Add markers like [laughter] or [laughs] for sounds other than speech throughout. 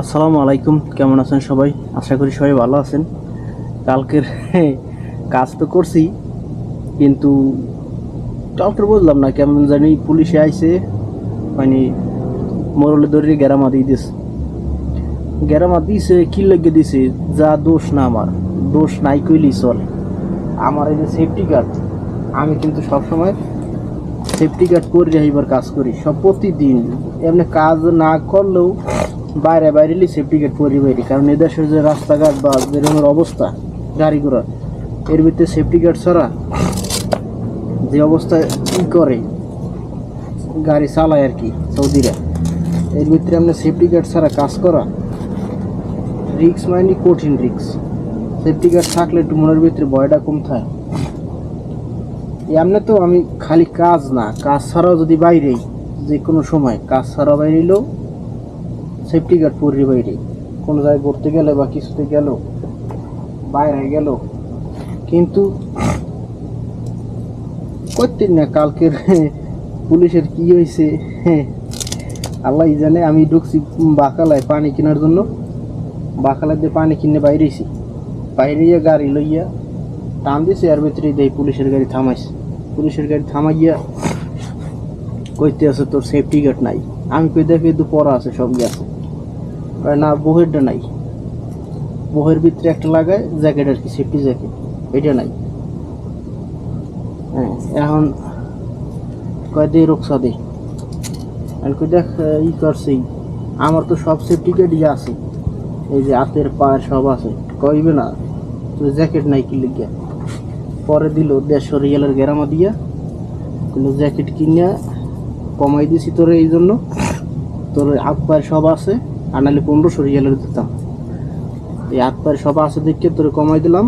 আসসালামু আলাইকুম, কেমন আছেন সবাই? আশা করি সবাই ভালো আছেন। কালকের [laughs] কাজ তো করছি, কিন্তু কালকের বুঝলাম না, কেমন জানি পুলিশে আইছে মানে মরলে ধরে গেরামা দিয়ে দিস গেরামা দিছে, কি লেগে দিছে? যা দোষ না আমার, দোষ নাই কইলি চল। আমার এই যে সেফটি গার্ড আমি কিন্তু সবসময় সেফটি গার্ড করে এবার কাজ করি, সব প্রতিদিন। এমনি কাজ না করলেও বাইরে বাইরে সেফটি গার্ড পরি বাইরে। কারণ এদেশের যে রাস্তাঘাট বা যেরকমের অবস্থা গাড়ি ঘোড়া এর ভিতরে সেফটি গার্ড ছাড়া যে অবস্থায় ই করে? গাড়ি চালায় আর কি সৌদিরা। এর ভিতরে আপনি সেফটি গার্ড ছাড়া কাজ করা রিক্স মানে কঠিন রিক্স সেফটি গার্ড থাকলে একটু মনের ভিতরে ভয়টা কম থাকে। এমনি তো আমি খালি কাজ না, কাজ ছাড়াও যদি বাইরেই যে কোনো সময় কাজ ছাড়াও বাইরেলেও সেফটি গার্ড পরি বাইরে কোনো জায়গায় ঘুরতে গেলে বা কিছুতে গেল, বাইরে গেল, কিন্তু করতেন না কালকের পুলিশের কি হয়েছে আল্লাহ জানে, আমি ঢুকছি বাকালায় পানি কেনার জন্য। বাকালায় দিয়ে পানি কিনে বাইরেছি বাইরে গিয়ে গাড়ি লইয়া টান দিছে আর ভিতরে দেই পুলিশের গাড়ি থামাইছে। পুলিশের গাড়ি থামাইয়া কইতে আছে, তোর সেফটি গার্ড নাই। আমি কই দেখি পড়া আছে, সব গেছে। না, বহেরটা নাই। বহের ভিতরে একটা লাগায় জ্যাকেট আর কি সেফটি জ্যাকেট এটা নাই। হ্যাঁ এখন কয় দে রোকসা দে আমি কই দেখ, ই করছি আমার তো সব সেফটি গার্ডই আছে। এই যে হাতের পায়ের সব আছে। কইবে না তুই জ্যাকেট নাই কি লিখিয়া পরে দিল দেড়শো রিয়ালের গেরামা দিয়া কিন্তু জ্যাকেট কিনিয়া কমাই দিছি তোর এই জন্য। তোর হাত পায়ের সব আছে আর নাহলে পনেরোশো রিয়ালের দিতাম এই হাত পায়ের সব আছে দেখে তোর কমাই দিলাম,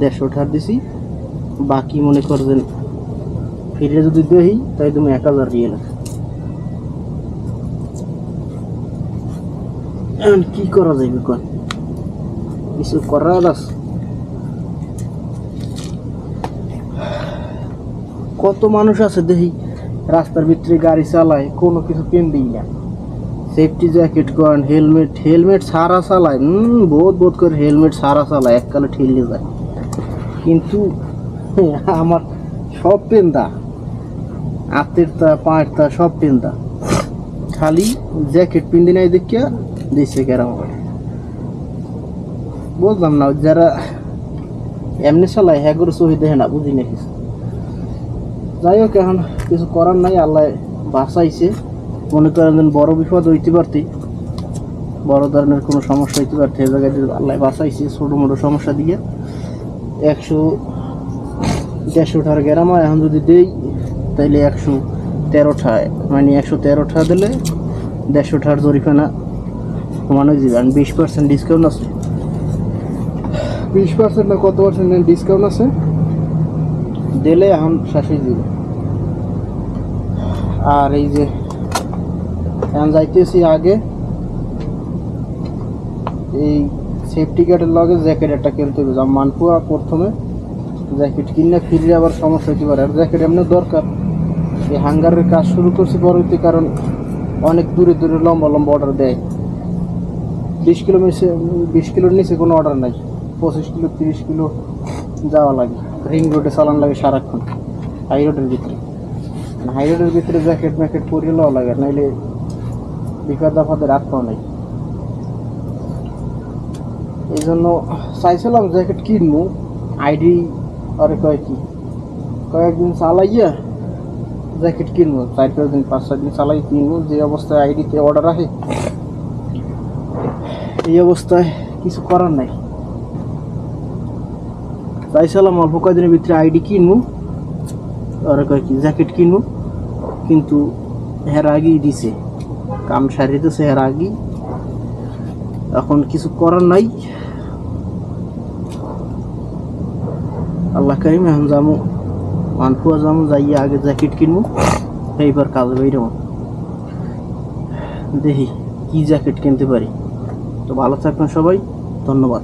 দেড়শো ঠার দিছি। বাকি মনে করবেন ফিরে যদি দেই, তাই তুমি এক হাজার এখন কি করা যাবে কন কিছু করার আছে? কত মানুষ আছে দেখি, রাস্তার ভিতরে গাড়ি চালায়, কোনো কিছু পেন্দিই না। সেফটি জ্যাকেট কন হেলমেট হেলমেট সারা চালায়। বহুত বহুত করে হেলমেট সারা চালায়, এককালে ঠেলে যায়। কিন্তু [laughs] আমার সব পেন্দা, হাতের তা, পায়ের তা সব পেন্দা। খালি জ্যাকেট পিন্দি নাই দেখিয়া দিছে কেরাম করে না, যারা এমনি চালায় হ্যাঁ করে সহি দেখে না, বুঝি না কিছু। যাই হোক, এখন কিছু করার নাই, আল্লাহ বাঁচাইছে। মনে করেন যেন বড় বিপদ হইতে পারতি। বড় ধরনের কোনো সমস্যা হইতে পারতে। এই জায়গায় যদি আল্লাহ বাঁচাইছে ছোটো মোটো সমস্যা দিয়ে। একশো দেড়শো টাকার গ্রামা এখন যদি দেই তাইলে একশো তেরো ঠায় মানে একশো তেরো টা দিলে দেড়শো টাকার জরিফানা কমানো যাবে। আর বিশ পার্সেন্ট ডিসকাউন্ট আছে। বিশ পার্সেন্ট না কত পার্সেন্ট ডিসকাউন্ট আছে? দিলে এখন শেষে দিবে আর এই যে এখন যাইতেছি আগে। এই সেফটি গার্ডের লগে জ্যাকেট একটা কিনতে হবে। যা মানপুয়া প্রথমে। জ্যাকেট কিনলে ফিরে আবার সমস্যা হতে পারে। আর জ্যাকেট এমনি দরকার। এই হাঙ্গারের কাজ শুরু করছি পরবর্তী কারণ অনেক দূরে দূরে লম্বা লম্বা অর্ডার দেয়। বিশ কিলো নিচে বিশ কিলোর নিচে কোনো অর্ডার নাই। পঁচিশ কিলো, তিরিশ কিলো যাওয়া লাগে। রিং রোডে চালান লাগে সারাক্ষণ। হাই রোডের ভিতরে। হাই রোডের ভিতরে জ্যাকেট ম্যাকেট পরিয়ে লওয়া লাগে। নাইলে বিপদ আফাদের রাত পাওয়া নাই। এই জন্য চাইছিলাম জ্যাকেট কিনবো। আইডি আরে কয় কি? কয়েকদিন চালাইয়া জ্যাকেট কিনবো। চার পাঁচ দিন, পাঁচ ছয় দিন চালাই কিনবো। যে অবস্থায় আইডিতে অর্ডার আসে, এই অবস্থায় কিছু করার নাই। চাইছিলাম অল্প কয়েকদিনের ভিতরে আইডি কিনবো, আর কয় কি, জ্যাকেট কিনবো, কিন্তু হের আগেই দিছে। কাম সারিতেছে এর আগে। এখন কিছু করার নাই। আল্লাহ কারিম, এখন যাব মানফুয়া যাব যাই আগে জ্যাকেট কিনবো এইবার কাজ বাইরে দেখি কি জ্যাকেট কিনতে পারি। তো ভালো থাকবেন সবাই, ধন্যবাদ।